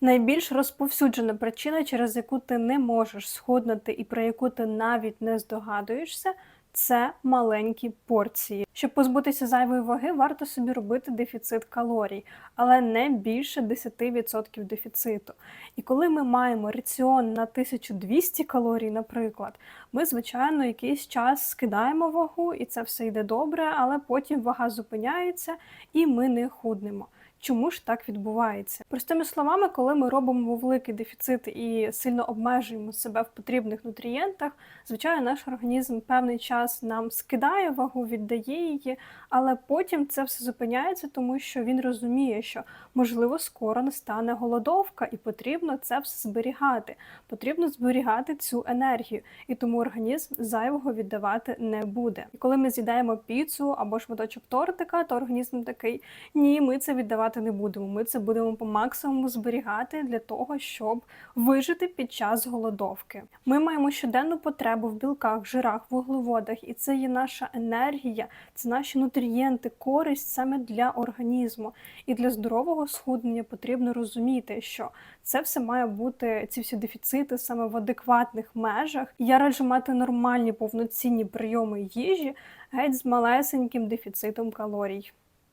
Найбільш розповсюджена причина, через яку ти не можеш схуднути і про яку ти навіть не здогадуєшся, це маленькі порції. Щоб позбутися зайвої ваги, варто собі робити дефіцит калорій, але не більше 10% дефіциту. І коли ми маємо раціон на 1200 калорій, наприклад, ми, звичайно, якийсь час скидаємо вагу, і це все йде добре, але потім вага зупиняється і ми не худнемо. Чому ж так відбувається? Простими словами, коли ми робимо великий дефіцит і сильно обмежуємо себе в потрібних нутрієнтах, звичайно, наш організм певний час нам скидає вагу, віддає її, але потім це все зупиняється, тому що він розуміє, що можливо скоро настане голодовка, і потрібно це все зберігати. Потрібно зберігати цю енергію, і тому організм зайвого віддавати не буде. І коли ми з'їдаємо піцу або шматочок тортика, то організм такий: ні, ми це віддавати не будемо. Ми це будемо по максимуму зберігати для того, щоб вижити під час голодовки. Ми маємо щоденну потребу в білках, жирах, вуглеводах, і це є наша енергія, це наші нутрієнти, користь саме для організму. І для здорового схуднення потрібно розуміти, що це все має бути ці всі дефіцити саме в адекватних межах. Я раджу мати нормальні повноцінні прийоми їжі геть з малесеньким дефіцитом калорій.